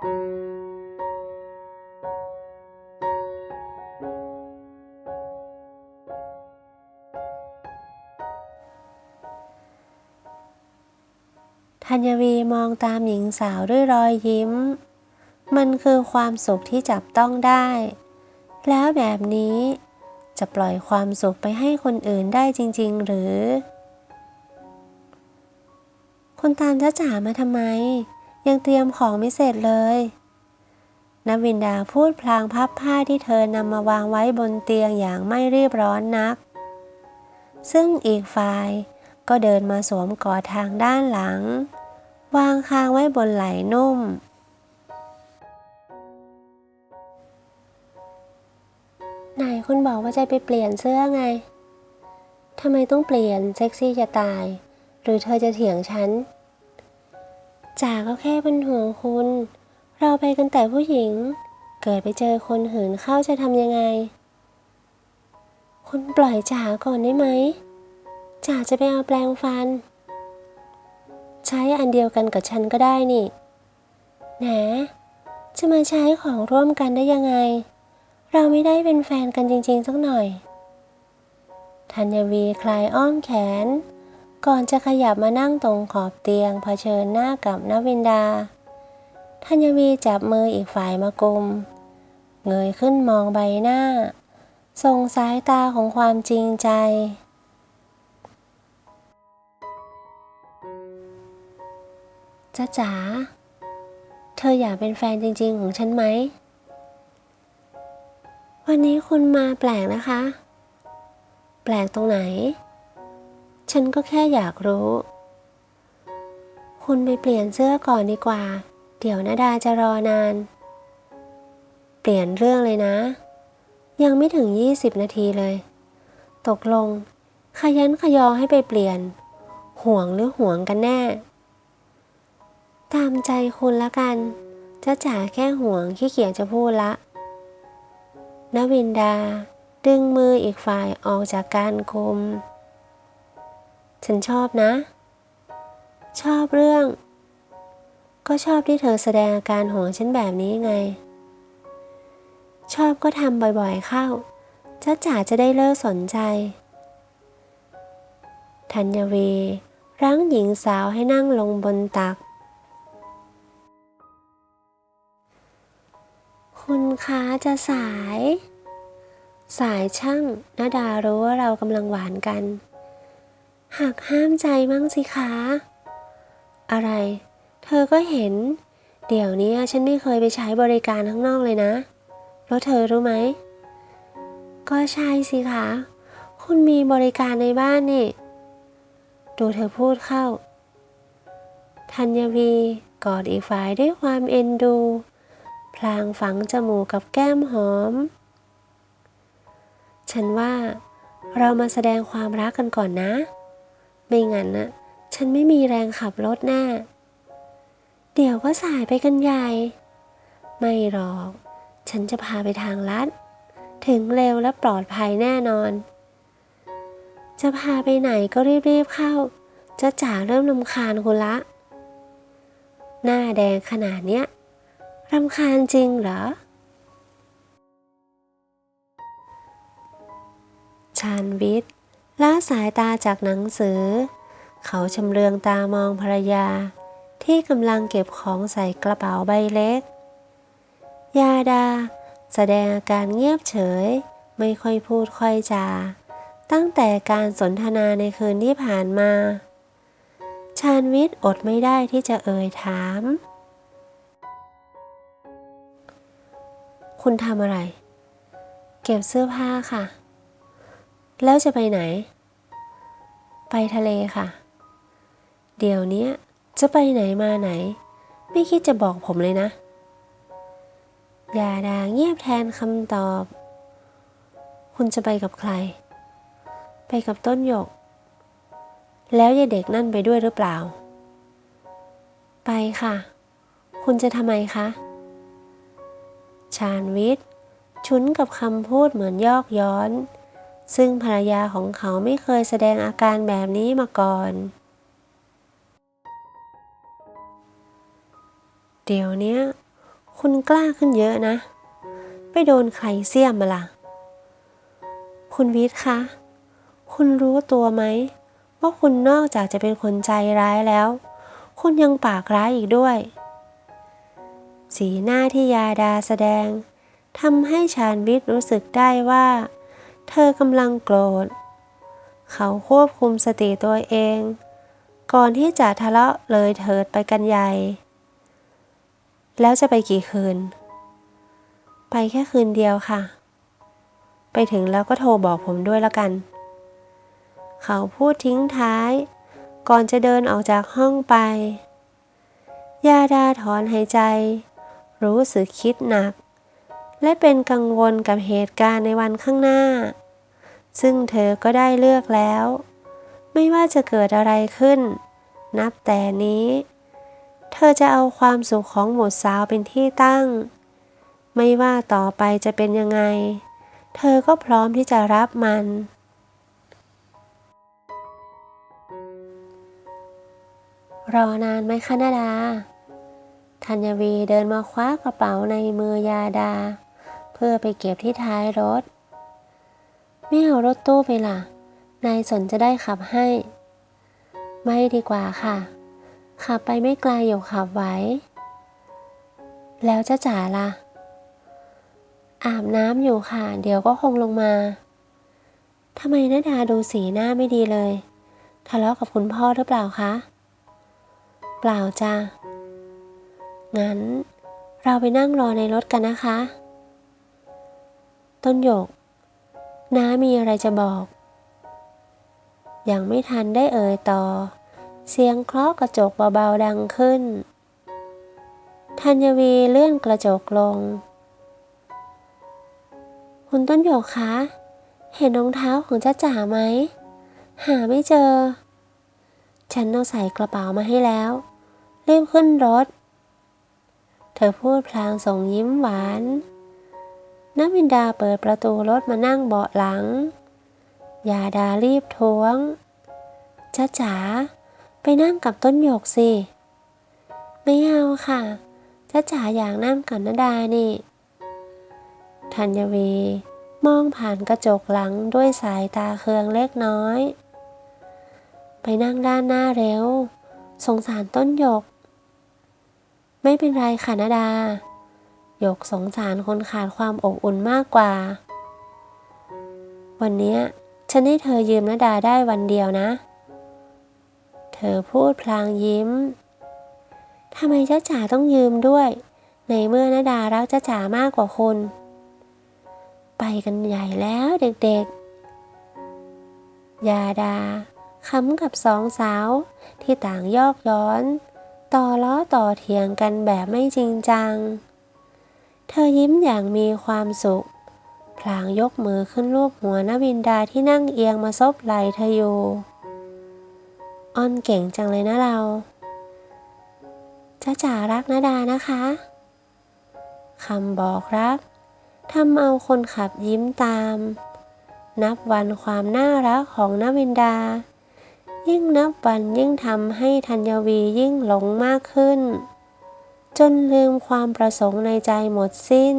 ธัญวีมองตามหญิงสาวด้วยรอยยิ้ม มันคือความสุขที่จับต้องได้ แล้วแบบนี้จะปล่อยความสุขไปให้คนอื่นได้จริง ๆ หรือคุณตามจ้าจ๋ามาทำไม ยังเตรียมของไม่เสร็จเลยนวินดาพูดพลางพับผ้าที่เธอนำมาวางไว้บนเตียงอย่างไม่รีบร้อนนัก ซึ่งอีกฝ่ายก็เดินมาสวมกอดทางด้านหลัง วางคางไว้บนไหล่นุ่ม ไหนคุณบอกว่าจะไปเปลี่ยนเสื้อไง ทำไมต้องเปลี่ยนเซ็กซี่จะตาย หรือเธอจะเถียงฉัน จ๋าก็แค่เป็นห่วงคุณ เราไปกันแต่ผู้หญิง เกิดไปเจอคนหืนเข้าจะทำยังไง คุณปล่อยจ๋าก่อนได้ไหมจ๋าจะไปเอาแปรงฟัน ใช้อันเดียวกันกับฉันก็ได้นี่แหนจะมาใช้ของร่วมกันได้ยังไง เราไม่ได้เป็นแฟนกันจริงๆสักหน่อยธัญวีคลายอ้อมแขน ก่อนจะขยับมานั่งตรงขอบเตียงเผชิญหน้ากับนวินดาธัญวีจับมืออีกฝ่ายมากุม เงยขึ้นมองใบหน้า ส่งสายตาของความจริงใจ จ้าจ๋า เธออยากเป็นแฟนจริง ๆ ของฉันไหม วันนี้คุณมาแปลกนะคะ แปลกตรงไหน ฉันก็แค่อยากรู้ คุณไปเปลี่ยนเสื้อก่อนดีกว่า เดี๋ยวนาดาจะรอนาน เปลี่ยนเรื่องเลยนะ ยังไม่ถึง 20 นาทีเลย ตกลง ขยันขยอให้ไปเปลี่ยน ห่วงหรือห่วงกันแน่ ตามใจคุณละกันจ้าจ๋าแค่ห่วงขี้เกียจจะพูดละนวินดา ดึงมืออีกฝ่ายออกจากการคุม ฉันชอบนะ ชอบเรื่อง ก็ชอบที่เธอแสดงอาการห่วงฉันแบบนี้ไง ชอบก็ทำบ่อยๆเข้าจ้าจ๋าจะได้เลิกสนใจ ธัญวีรั้งหญิงสาวให้นั่งลงบนตัก คุณคะจะสาย สายช่างนาดารู้ว่าเรากำลังหวานกัน หากห้ามใจมั่งสิคะ อะไร เธอก็เห็น เดี๋ยวนี้ฉันไม่เคยไปใช้บริการข้างนอกเลยนะ แล้วเธอรู้ไหม ก็ใช่สิคะ คุณมีบริการในบ้านนี่ ดูเธอพูดเข้า ธัญวีกอดอีกฝ่ายด้วยความเอ็นดู พลางฝังจมูกกับแก้มหอม ฉันว่าเรามาแสดงความรักกันก่อนนะ ไม่งั้นนะฉันไม่มีแรงขับรถแน่เดี๋ยวก็สายไปกันใหญ่ ไม่หรอก ฉันจะพาไปทางลัด ถึงเร็วและปลอดภัยแน่นอน จะพาไปไหนก็รีบๆเข้า จะจ๋าเริ่มลำคาญคุณละ หน้าแดงขนาดเนี้ยรำคาญจริงเหรอ ชาญวิทย์ ละสายตาจากหนังสือ เขาชำเลืองตามองภรรยา ที่กำลังเก็บของใส่กระเป๋าใบเล็ก ยาดา แสดงอาการเงียบเฉย ไม่ค่อยพูดค่อยจา ตั้งแต่การสนทนาในคืนที่ผ่านมา ชาญวิทย์อดไม่ได้ที่จะเอ่ยถาม คุณทำอะไร เก็บเสื้อผ้าค่ะแล้วจะไปไหน ไปทะเลค่ะ เดี๋ยวนี้จะไปไหนมาไหน ไม่คิดจะบอกผมเลยนะยาดาเงียบแทนคำตอบ คุณจะไปกับใคร ไปกับต้นหยก แล้วยายเด็กนั่นไปด้วยหรือเปล่า ไปค่ะ คุณจะทำไมคะชาญวิทย์ชุนกับคำพูดเหมือนยอกย้อน ซึ่งภรรยาของเขาไม่เคยแสดงอาการแบบนี้มาก่อน เดี๋ยวนี้คุณกล้าขึ้นเยอะนะ ไปโดนใครเสี่ยมมาล่ะ คุณวิทย์คะ คุณรู้ตัวไหมว่าคุณนอกจากจะเป็นคนใจร้ายแล้ว คุณยังปากร้ายอีกด้วย สีหน้าที่ยาดาแสดงทำให้ชาญวิทย์รู้สึกได้ว่า เธอกำลังโกรธ เขาควบคุมสติตัวเอง ก่อนที่จะทะเลาะเลยเถิดไปกันใหญ่ แล้วจะไปกี่คืน ไปแค่คืนเดียวค่ะ ไปถึงแล้วก็โทรบอกผมด้วยแล้วกัน เขาพูดทิ้งท้าย ก่อนจะเดินออกจากห้องไปยาดาถอนหายใจ รู้สึกคิดหนัก และเป็นกังวลกับเหตุการณ์ในวันข้างหน้า ซึ่งเธอก็ได้เลือกแล้ว ไม่ว่าจะเกิดอะไรขึ้น นับแต่นี้ เธอจะเอาความสุขของหมดสาวเป็นที่ตั้ง ไม่ว่าต่อไปจะเป็นยังไง เธอก็พร้อมที่จะรับมัน รอนานไหมคะนาดาธัญวีเดินมาคว้ากระเป๋าในมือยาดา เพื่อไปเก็บที่ท้ายรถ ไม่เอารถตู้ไปล่ะ นายสนจะได้ขับให้ ไม่ดีกว่าค่ะ ขับไปไม่ไกลอยู่ขับไหว แล้วจะจ๋าล่ะ อาบน้ำอยู่ค่ะ เดี๋ยวก็คงลงมาทำไมนาดาดูสีหน้าไม่ดีเลย ทะเลาะกับคุณพ่อหรือเปล่าคะ เปล่าจ้ะงั้นเราไปนั่งรอในรถกันนะคะ ต้นหยก น้ามีอะไรจะบอก ยังไม่ทันได้เอ่ยต่อ เสียงเคาะกระจกเบาๆดังขึ้น ธัญวีเลื่อนกระจกลง คุณต้นหยกคะ เห็นรองเท้าของจ้าจ๋าไหม หาไม่เจอ ฉันเอาใส่กระเป๋ามาให้แล้วรีบขึ้นรถ เธอพูดพลางส่งยิ้มหวาน น้ำวินดาเปิดประตูรถมานั่งเบาะหลัง ยาดารีบท้วงจ้าจ๋าไปนั่งกับต้นหยกสิ ไม่เอาค่ะจ้าจ๋าอยากนั่งกับนดานี่ธัญวีมองผ่านกระจกหลังด้วยสายตาเคืองเล็กน้อย ไปนั่งด้านหน้าเร็ว สงสารต้นหยก ไม่เป็นไรค่ะนาดา ยกสงสารคนขาดความอบอุ่นมากกว่า วันนี้ฉันให้เธอยืมนาดาได้วันเดียวนะ เธอพูดพลางยิ้มทำไมจ้าจ๋าต้องยืมด้วย ในเมื่อนาดารักจ้าจ๋ามากกว่าคุณ ไปกันใหญ่แล้วเด็กๆ ยาดาค้ำกับสองสาวที่ต่างยอกย้อน ต่อล้อต่อเถียงกันแบบไม่จริงจัง เธอยิ้มอย่างมีความสุข พลางยกมือขึ้นรูปหัวนวินดาที่นั่งเอียงมาซบไหล่เธออยู่อ้อนเก่งจังเลยนะเราจ้าจ๋ารักนาดานะคะคำบอกรักทำเอาคนขับยิ้มตาม นับวันความน่ารักของนวินดา ยิ่งนับวันยิ่งทำให้ธัญวียิ่งหลงมากขึ้น จนลืมความประสงค์ในใจหมดสิ้น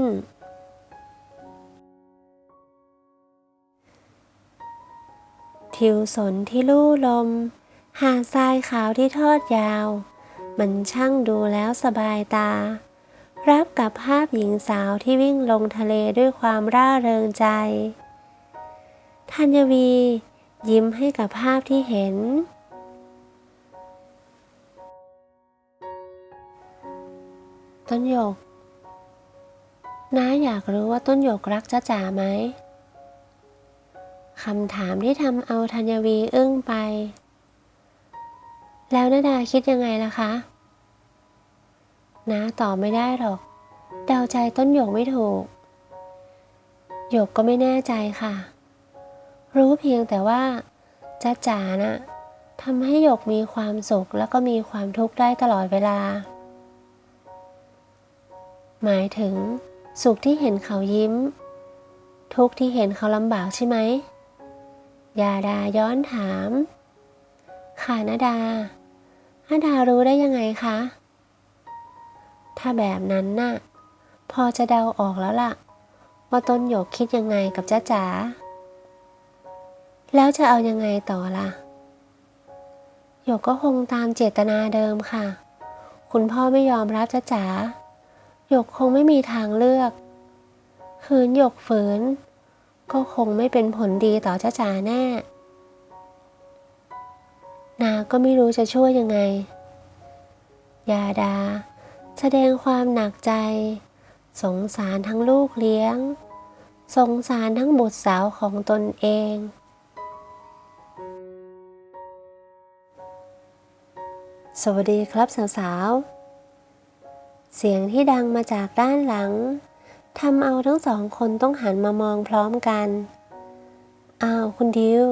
ทิวสนที่ลู่ลม หาดทรายขาวที่ทอดยาว มันช่างดูแล้วสบายตา รับกับภาพหญิงสาวที่วิ่งลงทะเลด้วยความร่าเริงใจ ธัญวี ยิ้มให้กับภาพที่เห็น ต้นหยก น้าอยากรู้ว่าต้นหยกรักจ้าจ๋าไหมคำถามที่ทำเอาธัญวีอึ้งไป แล้วนาดาคิดยังไงล่ะคะน้าตอบไม่ได้หรอก เดาใจต้นหยกไม่ถูก หยกก็ไม่แน่ใจค่ะ รู้เพียงแต่ว่าจ้าจ๋านะ่ะทำให้หยกมีความสุขแล้วก็มีความทุกข์ได้ตลอดเวลา หมายถึง สุขที่เห็นเขายิ้ม ทุกที่เห็นเขาลำบากใช่ไหมยาดาย้อนถาม ค่ะนาดานาดารู้ได้ยังไงคะ ถ้าแบบนั้นน่ะ พอจะเดาออกแล้วล่ะ ว่าต้นหยกคิดยังไงกับจ้าจ๋า แล้วจะเอายังไงต่อล่ะ หยกก็คงตามเจตนาเดิมค่ะ คุณพ่อไม่ยอมรับจ้าจ๋า หยกคงไม่มีทางเลือกคืนหยกฝืน ก็คงไม่เป็นผลดีต่อจ้าจ๋าแน่ นาก็ไม่รู้จะช่วยยังไง ยาดา แสดงความหนักใจ สงสารทั้งลูกเลี้ยง สงสารทั้งบุตรสาวของตนเองสวัสดีครับสาวๆ เสียงที่ดังมาจากด้านหลังทำเอาทั้งสองคนต้องหันมามองพร้อมกัน อ้าว คุณดิว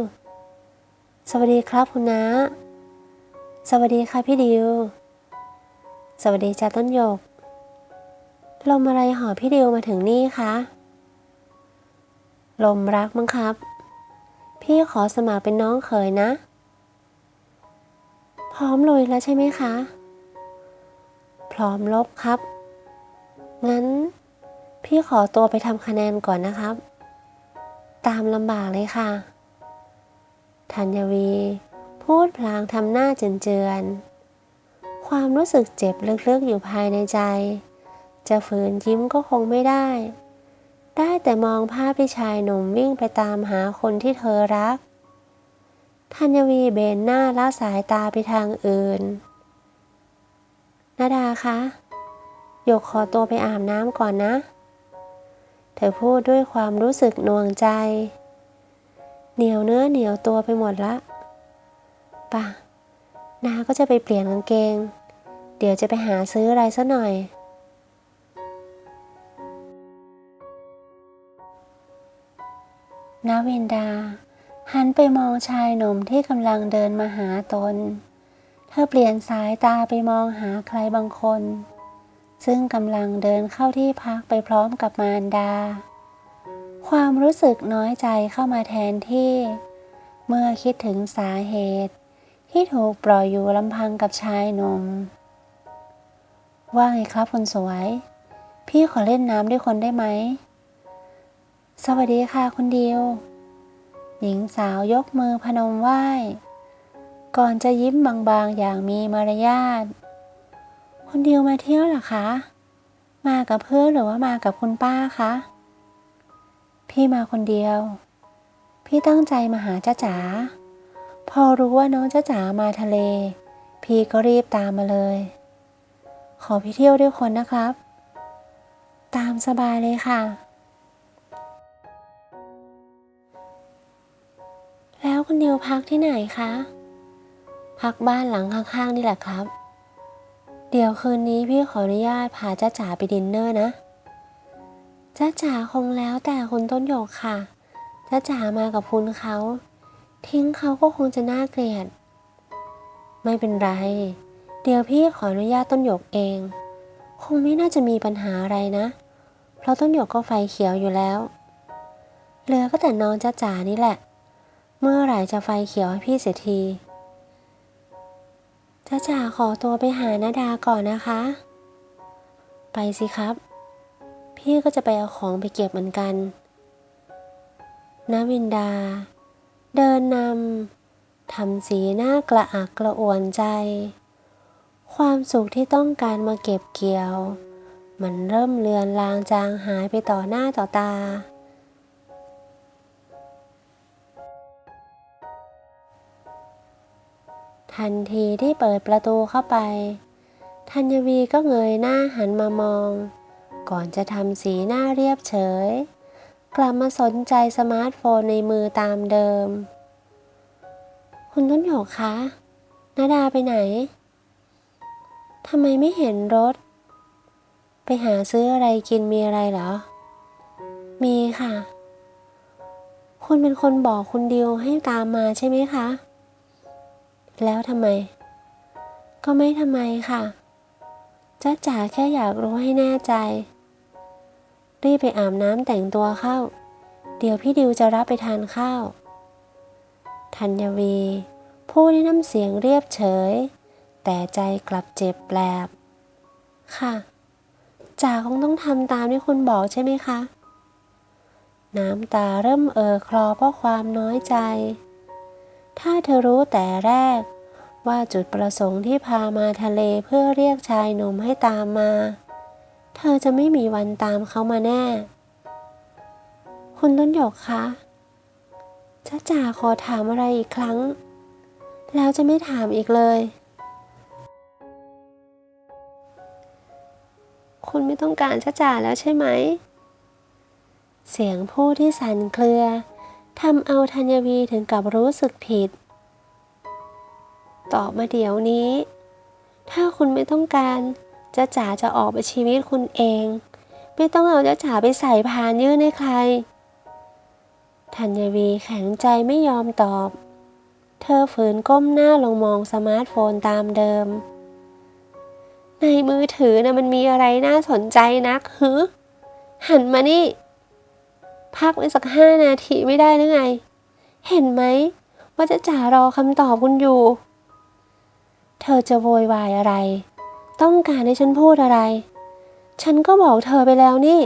สวัสดีครับคุณน้าสวัสดีค่ะพี่ดิว สวัสดีจ้าต้นหยก ลมอะไรหอพี่ดิวมาถึงนี่คะ ลมรักมั้งครับ พี่ขอสมัครเป็นน้องเขยนะ พร้อมลุยแล้วใช่ไหมคะ พร้อมลบครับ งั้น พี่ขอตัวไปทำคะแนนก่อนนะครับ ตามลำบากเลยค่ะ ธัญวี พูดพลางทำหน้าเจือนๆ ความรู้สึกเจ็บลึกๆอยู่ภายในใจ จะฝืนยิ้มก็คงไม่ได้ ได้แต่มองภาพที่ชายหนุ่มวิ่งไปตามหาคนที่เธอรัก ธัญวีเบนหน้าละสายตาไปทางอื่น นาดาคะหยกขอตัวไปอาบน้ำก่อนนะ เธอพูดด้วยความรู้สึกหน่วงใจ เหนียวเนื้อเหนียวตัวไปหมดละป่ะ นาก็จะไปเปลี่ยนกางเกง เดี๋ยวจะไปหาซื้ออะไรซะหน่อย นาวินดา หันไปมองชายหนุ่มที่กำลังเดินมาหาตน เธอเปลี่ยนสายตาไปมองหาใครบางคน ซึ่งกำลังเดินเข้าที่พักไปพร้อมกับมารดา ความรู้สึกน้อยใจเข้ามาแทนที่ เมื่อคิดถึงสาเหตุ ที่ถูกปล่อยอยู่ลำพังกับชายหนุ่มว่าไงครับคุณสวย พี่ขอเล่นน้ำด้วยคนได้ไหม สวัสดีค่ะคุณดิว หญิงสาวยกมือพนมไหว้ ก่อนจะยิ้มบางๆ อย่างมีมารยาทคุณดิวมาเที่ยวหรอคะ มากับเพื่อนหรือว่ามากับคุณป้าคะ พี่มาคนเดียว พี่ตั้งใจมาหาจ้าจ๋า พอรู้ว่าน้องจ้าจ๋ามาทะเล พี่ก็รีบตามมาเลย ขอพี่เที่ยวด้วยคนนะครับ ตามสบายเลยค่ะแล้วคุณดิวพักที่ไหนคะ พักบ้านหลังข้างๆนี่แหละครับ เดี๋ยวคืนนี้พี่ขออนุญาตพาจ้าจ๋าไปดินเนอร์นะจ้าจ๋าคงแล้วแต่คุณต้นหยกค่ะจ้าจ๋ามากับคุณเขา ทิ้งเขาก็คงจะน่าเกลียด ไม่เป็นไร เดี๋ยวพี่ขออนุญาตต้นหยกเอง คงไม่น่าจะมีปัญหาอะไรนะ เพราะต้นหยกก็ไฟเขียวอยู่แล้ว เหลือก็แต่น้องจ้าจ๋านี่แหละ เมื่อไหร่จะไฟเขียวให้พี่เสียที จ้าจ๋าขอตัวไปหานาดาก่อนนะคะ ไปสิครับ พี่ก็จะไปเอาของไปเก็บเหมือนกันนาวินดา เดินนำทำสีหน้ากระอักกระอ่วนใจ ความสุขที่ต้องการมาเก็บเกี่ยว มันเริ่มเลือนลางจางหายไปต่อหน้าต่อตา ทันทีที่เปิดประตูเข้าไป ธัญวีก็เงยหน้าหันมามอง ก่อนจะทำสีหน้าเรียบเฉย กลับมาสนใจสมาร์ทโฟนในมือตามเดิม คุณต้นหยกคะนาดาไปไหนทำไมไม่เห็นรถ ไปหาซื้ออะไรกินมีอะไรเหรอ มีค่ะ คุณเป็นคนบอกคุณดิวให้ตามมาใช่ไหมคะ แล้วทำไม ก็ไม่ทำไมค่ะจ้าจ๋าแค่อยากรู้ให้แน่ใจ รีบไปอาบน้ำแต่งตัวเข้า เดี๋ยวพี่ดิวจะรับไปทานข้าว ธัญวีพูดด้วยน้ำเสียงเรียบเฉย แต่ใจกลับเจ็บแปลบ ค่ะจ๋าคงต้องทำตามที่คุณบอกใช่ไหมคะ น้ำตาเริ่มเอ่อคลอเพราะความน้อยใจ ถ้าเธอรู้แต่แรก ว่าจุดประสงค์ที่พามาทะเลเพื่อเรียกชายหนุ่มให้ตามมา เธอจะไม่มีวันตามเขามาแน่ คุณต้นหยกคะจ้าจ๋าขอถามอะไรอีกครั้ง แล้วจะไม่ถามอีกเลย คุณไม่ต้องการจ้าจ๋าแล้วใช่ไหม เสียงพูดที่สั่นเครือ ทำเอาธัญวีถึงกับรู้สึกผิด ตอบมาเดี๋ยวนี้ ถ้าคุณไม่ต้องการจ้าจ๋าจะออกไปชีวิตคุณเอง ไม่ต้องเอาจ้าจ๋าไปใส่พานยื่นให้ใครธัญวีแข็งใจไม่ยอมตอบ เธอฝืนก้มหน้าลงมองสมาร์ทโฟนตามเดิม ในมือถือนะ่ะมันมีอะไรน่าสนใจนักฮึหันมานี่ พักไว้สักห้านาทีไม่ได้หรือไง เห็นไหม ว่าจะจ่ารอคำตอบคุณอยู่ เธอจะโวยวายอะไร ต้องการให้ฉันพูดอะไร ฉันก็บอกเธอไปแล้วนี่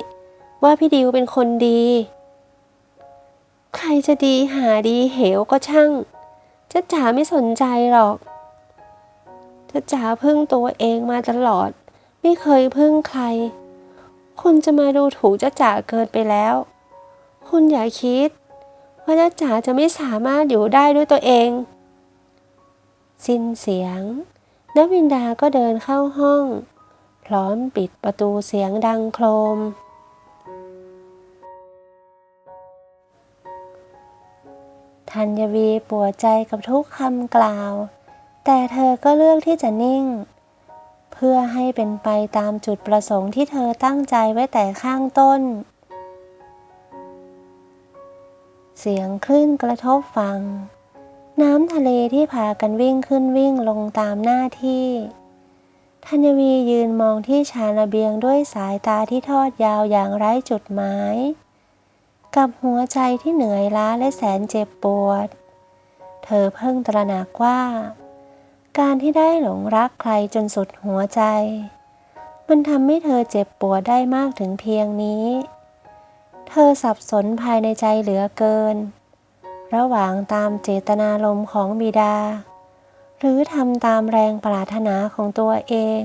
ว่าพี่ดิวเป็นคนดี ใครจะดีหาดีเหวก็ช่าง จะจ๋าไม่สนใจหรอกจะจ๋าพึ่งตัวเองมาตลอด ไม่เคยพึ่งใคร คุณจะมาดูถูกจ้าจ๋าเกินไปแล้ว คุณอย่าคิด ว่าจ้าจ๋าจะไม่สามารถอยู่ได้ด้วยตัวเอง สิ้นเสียงนวินดาก็เดินเข้าห้อง พร้อมปิดประตูเสียงดังโครม ธัญวีปวดใจกับทุกคำกล่าว แต่เธอก็เลือกที่จะนิ่ง เพื่อให้เป็นไปตามจุดประสงค์ที่เธอตั้งใจไว้แต่ข้างต้น เสียงคลื่นกระทบฟัง น้ำทะเลที่พากันวิ่งขึ้นวิ่งลงตามหน้าที่ธัญวียืนมองที่ชานระเบียงด้วยสายตาที่ทอดยาวอย่างไร้จุดหมาย กับหัวใจที่เหนื่อยล้าและแสนเจ็บปวด เธอเพิ่งตระหนักว่า การที่ได้หลงรักใครจนสุดหัวใจ มันทำให้เธอเจ็บปวดได้มากถึงเพียงนี้ เธอสับสนภายในใจเหลือเกิน ระหว่างตามเจตนารมณ์ของบิดา หรือทำตามแรงปรารถนาของตัวเอง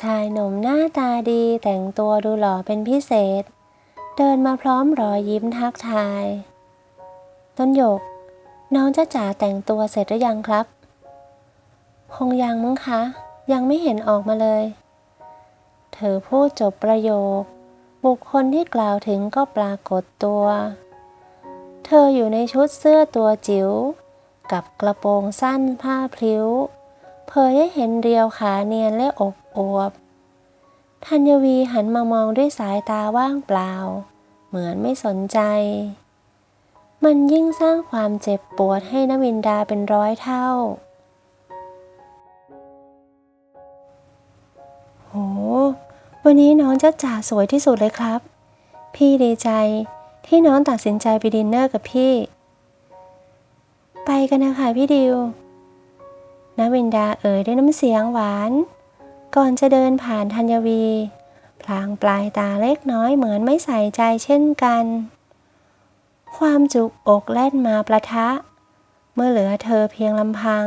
ชายหนุ่มหน้าตาดีแต่งตัวดูหล่อเป็นพิเศษ เดินมาพร้อมรอยยิ้มทักทาย ต้นหยก น้องจ้าจ๋าแต่งตัวเสร็จหรือยังครับ คงยังมั้งคะ ยังไม่เห็นออกมาเลย เธอพูดจบประโยค บุคคลที่กล่าวถึงก็ปรากฏตัว เธออยู่ในชุดเสื้อตัวจิ๋ว กับกระโปรงสั้นผ้าพลิ้ว เผยให้เห็นเรียวขาเนียนและอบอวบธัญวีหันมามองด้วยสายตาว่างเปล่า เหมือนไม่สนใจ มันยิ่งสร้างความเจ็บปวดให้นวินดาเป็นร้อยเท่า วันนี้น้องจ้าจ๋าสวยที่สุดเลยครับ พี่ดีใจที่น้องตัดสินใจไปดินเนอร์กับพี่ ไปกันนะคะพี่ดิวนวินดาเอ่ยด้วยน้ำเสียงหวาน ก่อนจะเดินผ่านธัญวี พลางปลายตาเล็กน้อยเหมือนไม่ใส่ใจเช่นกัน ความจุกอกแล่นมาประทะ เมื่อเหลือเธอเพียงลำพัง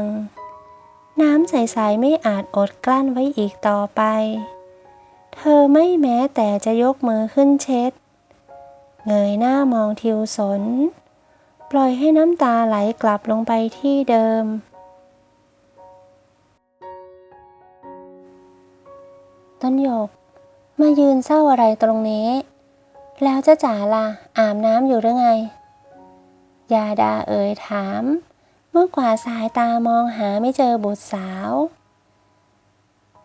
น้ำใสๆไม่อาจอดกลั้นไว้อีกต่อไป เธอไม่แม้แต่จะยกมือขึ้นเช็ด เงยหน้ามองทิวสน ปล่อยให้น้ำตาไหลกลับลงไปที่เดิม ต้นหยก มายืนเศร้าอะไรตรงนี้ แล้วจะจ๋าล่ะอาบน้ำอยู่หรือไง ยาดาเอ่ยถาม เมื่อกว่าสายตามองหาไม่เจอบุตรสาว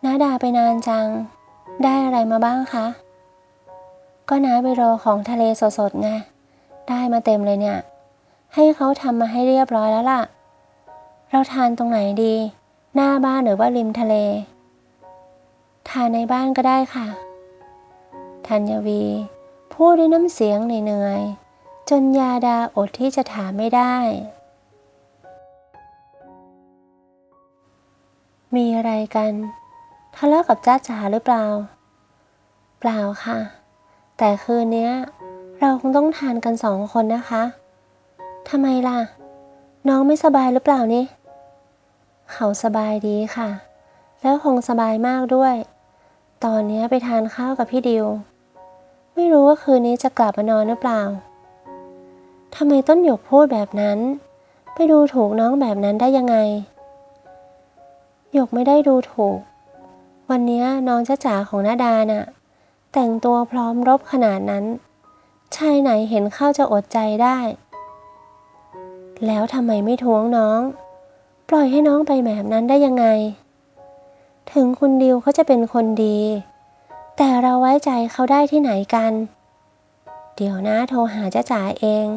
นาดาไปนานจัง ได้อะไรมาบ้างคะ ก็น้าไปรอของทะเลสดๆไง ได้มาเต็มเลยเนี่ย ให้เขาทำมาให้เรียบร้อยแล้วล่ะ เราทานตรงไหนดี หน้าบ้านหรือว่าริมทะเล ทานในบ้านก็ได้ค่ะ ธัญวี พูดด้วยน้ำเสียงเหนื่อยๆจนยาดาอดที่จะถามไม่ได้ มีอะไรกัน ทะเลาะกับจ้าจ๋าหรือเปล่า เปล่าค่ะ แต่คืนนี้เราคงต้องทานกันสองคนนะคะทำไมล่ะ น้องไม่สบายหรือเปล่านี่ เขาสบายดีค่ะ แล้วคงสบายมากด้วย ตอนนี้ไปทานข้าวกับพี่ดิว ไม่รู้ว่าคืนนี้จะกลับมานอนหรือเปล่าทำไมต้นหยกพูดแบบนั้น ไปดูถูกน้องแบบนั้นได้ยังไง หยกไม่ได้ดูถูก วันนี้น้องจ้าจ๋าของนาดาน่ะ แต่งตัวพร้อมรบขนาดนั้น ชายไหนเห็นเข้าจะอดใจได้ แล้วทำไมไม่ท้วงน้อง ปล่อยให้น้องไปแบบนั้นได้ยังไง ถึงคุณดิวเขาจะเป็นคนดี แต่เราไว้ใจเขาได้ที่ไหนกัน เดี๋ยวนะโทรหาจ้าจ๋าเอง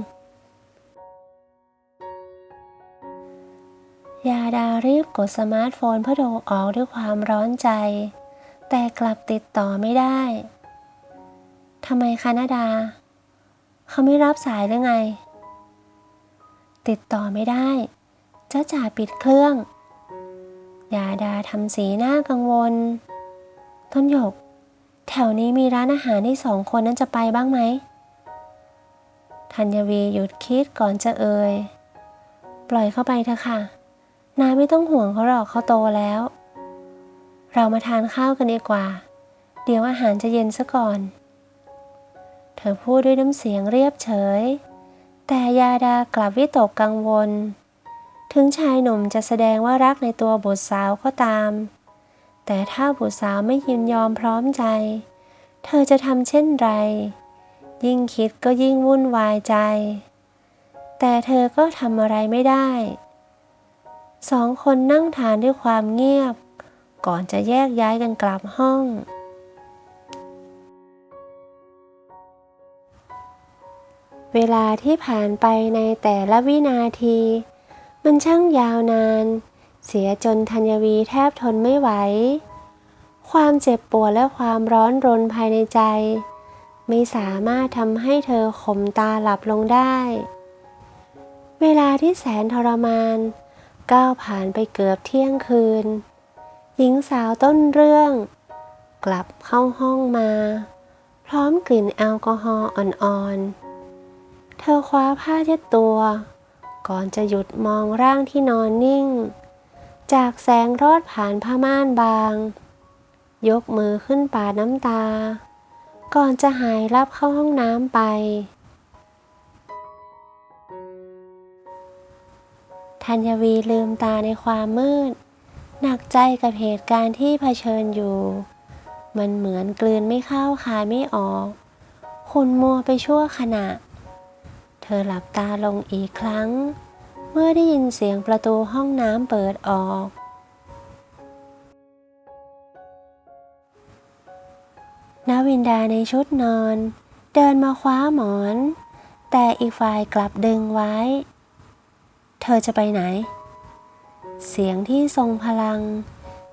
ยาดารีบกดสมาร์ทโฟนเพื่อโทรออกด้วยความร้อนใจ แต่กลับติดต่อไม่ได้ทำไมคะนาดา เขาไม่รับสายหรือไง ติดต่อไม่ได้จ้าจ๋าปิดเครื่อง ยาดาทำสีหน้ากังวล ต้นหยก แถวนี้มีร้านอาหารที่สองคนนั้นจะไปบ้างไหมธัญวีหยุดคิดก่อนจะเอ่ย ปล่อยเข้าไปเถอะค่ะ นายไม่ต้องห่วงเขาหรอกเขาโตแล้ว เรามาทานข้าวกันดีกว่า เดี๋ยวอาหารจะเย็นซะก่อน เธอพูดด้วยน้ำเสียงเรียบเฉย แต่ยาดากลับวิตกกังวล ถึงชายหนุ่มจะแสดงว่ารักในตัวบุตรสาวก็ตาม แต่ถ้าบุตรสาวไม่ยินยอมพร้อมใจ เธอจะทำเช่นไร ยิ่งคิดก็ยิ่งวุ่นวายใจ แต่เธอก็ทำอะไรไม่ได้ สองคนนั่งทานด้วยความเงียบ ก่อนจะแยกย้ายกันกลับห้อง เวลาที่ผ่านไปในแต่ละวินาที มันช่างยาวนาน เสียจนธัญวีแทบทนไม่ไหว ความเจ็บปวดและความร้อนรนภายในใจ ไม่สามารถทำให้เธอข่มตาหลับลงได้ เวลาที่แสนทรมาน ก้าวผ่านไปเกือบเที่ยงคืน หญิงสาวต้นเรื่อง กลับเข้าห้องมา พร้อมกลิ่นแอลกอฮอล์อ่อนๆ เธอคว้าผ้าเช็ดตัว ก่อนจะหยุดมองร่างที่นอนนิ่ง จากแสงรอดผ่านผ้าม่านบาง ยกมือขึ้นปาดน้ำตา ก่อนจะหายรับเข้าห้องน้ำไป ธัญวีลืมตาในความมืด หนักใจกับเหตุการณ์ที่เผชิญอยู่ มันเหมือนกลืนไม่เข้าคายไม่ออก คุณมัวไปชั่วขณะ เธอหลับตาลงอีกครั้ง เมื่อได้ยินเสียงประตูห้องน้ำเปิดออกนาวินดาในชุดนอน เดินมาคว้าหมอน แต่อีกฝ่ายกลับดึงไว้ เธอจะไปไหน เสียงที่ทรงพลัง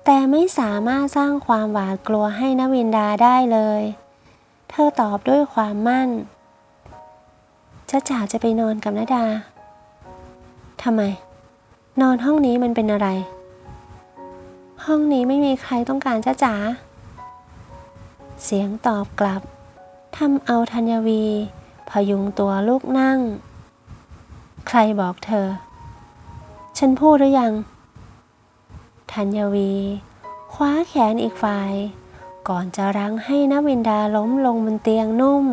แต่ไม่สามารถสร้างความหวาดกลัวให้นวินดาได้เลย เธอตอบด้วยความมั่นจ้าจ๋าจะไปนอนกับนาดา ทำไม นอนห้องนี้มันเป็นอะไร ห้องนี้ไม่มีใครต้องการจ้าจ๋า เสียงตอบกลับ ทำเอาธัญวี พยุงตัวลูกนั่ง ใครบอกเธอ ฉันพูดหรือยัง ธัญวี คว้าแขนอีกฝ่าย ก่อนจะรั้งให้นวินดาล้มลงบนเตียงนุ่ม